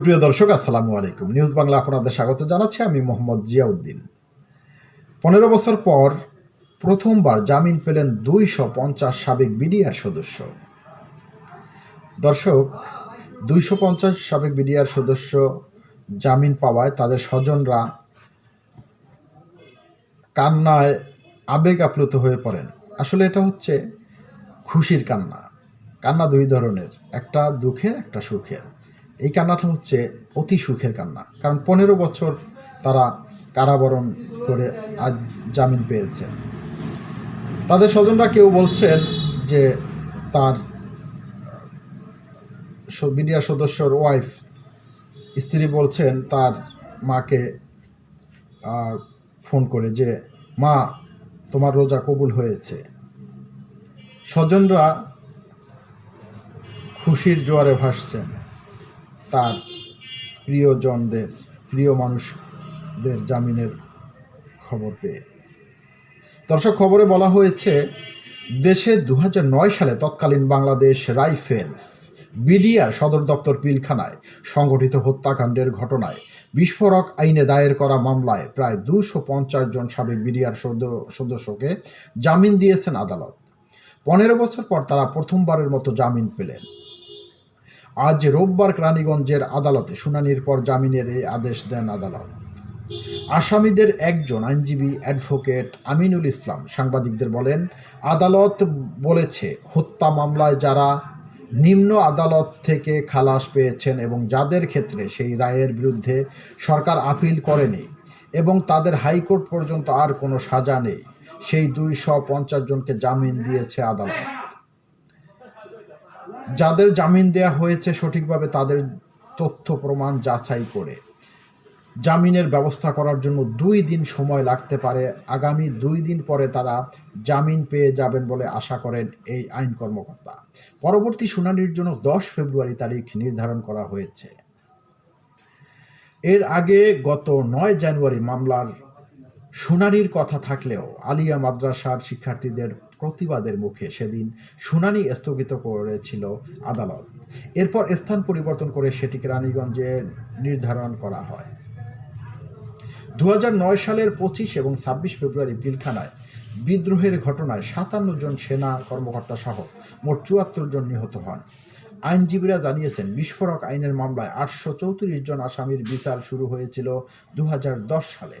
প্রিয় দর্শক, আসসালামু আলাইকুম। নিউজ বাংলা আপনাদের স্বাগত জানাচ্ছি। আমি মোহাম্মদ জিয়াউদ্দিন। পনেরো বছর পর প্রথমবার জামিন পেলেন দুইশো পঞ্চাশ সাবেক বিডিআর সদস্য। দর্শক, দুইশো পঞ্চাশ সাবেক বিডিআর সদস্য জামিন পাওয়ায় তাদের স্বজনরা কান্নায় আবেগ আপ্লুত হয়ে পড়েন। আসলে এটা হচ্ছে খুশির কান্না। কান্না দুই ধরনের, একটা দুঃখের, একটা সুখের। এই কান্নাটা হচ্ছে অতি সুখের কান্না। কারণ পনেরো বছর তারা কারাবরণ করে আজ জামিন পেয়েছেন তাদের স্বজনরা কেউ বলছেন যে তার বিডিআর সদস্যর ওয়াইফ, স্ত্রী বলছেন তার মাকে ফোন করে যে, মা, তোমার রোজা কবুল হয়েছে। স্বজনরা খুশির জোয়ারে ভাসছেন। তার প্রিয়জনদের, প্রিয় মানুষদের জামিনের খবর পেয়ে। দর্শক, খবরে বলা হয়েছে, দেশে দু হাজার নয় সালে তৎকালীন বাংলাদেশ রাইফেলস, বিডিআর সদর দপ্তর পিলখানায় সংগঠিত হত্যাকাণ্ডের ঘটনায় বিস্ফোরক আইনে দায়ের করা মামলায় প্রায় দুশো পঞ্চাশ জন সাবেক বিডিআর সদস্যকে জামিন দিয়েছেন আদালত। পনেরো বছর পর তারা প্রথমবারের মতো জামিন পেলেন। আজ রোববার রানীগঞ্জের আদালতে শুনানির পর জামিনের এই আদেশ দেন আদালত। আসামিদের একজন আইনজীবী অ্যাডভোকেট আমিনুল ইসলাম সাংবাদিকদের বলেন, আদালত বলেছে, হত্যা মামলায় যারা নিম্ন আদালত থেকে খালাস পেয়েছেন এবং যাদের ক্ষেত্রে সেই রায়ের বিরুদ্ধে সরকার আপিল করেনি এবং তাদের হাইকোর্ট পর্যন্ত আর কোনো সাজা নেই, সেই দুইশো পঞ্চাশ জনকে জামিন দিয়েছে আদালত। যাদের জামিন দেয়া হয়েছে সঠিকভাবে তাদের তথ্য প্রমাণ যাচাই করে। জামিনের ব্যবস্থা করার জন্য দুই দিন সময় লাগতে পারে। আগামী দুই দিন পরে তারা জামিন পেয়ে যাবেন বলে আশা করেন এই আইন কর্মকর্তা। পরবর্তী শুনানির জন্য দশ ফেব্রুয়ারি তারিখ নির্ধারণ করা হয়েছে। এর আগে গত নয় জানুয়ারি মামলার শুনানির কথা থাকলেও আলিয়া মাদ্রাসার শিক্ষার্থীদের প্রতিবাদের মুখে সেদিন শুনানি স্থগিত করেছিল আদালত। এরপর স্থান পরিবর্তন করে সেটিকে রানীগঞ্জে নির্ধারণ করা হয়। দু হাজার নয় সালের পঁচিশ এবং ছাব্বিশ ফেব্রুয়ারি পিলখানায় বিদ্রোহের ঘটনায় সাতান্ন জন সেনা কর্মকর্তা সহ মোট চুয়াত্তর জন নিহত হন। আইনজীবীরা জানিয়েছেন, বিস্ফোরক আইনের মামলায় আটশো চৌত্রিশ জন আসামির বিচার শুরু হয়েছিল দু হাজার দশ সালে।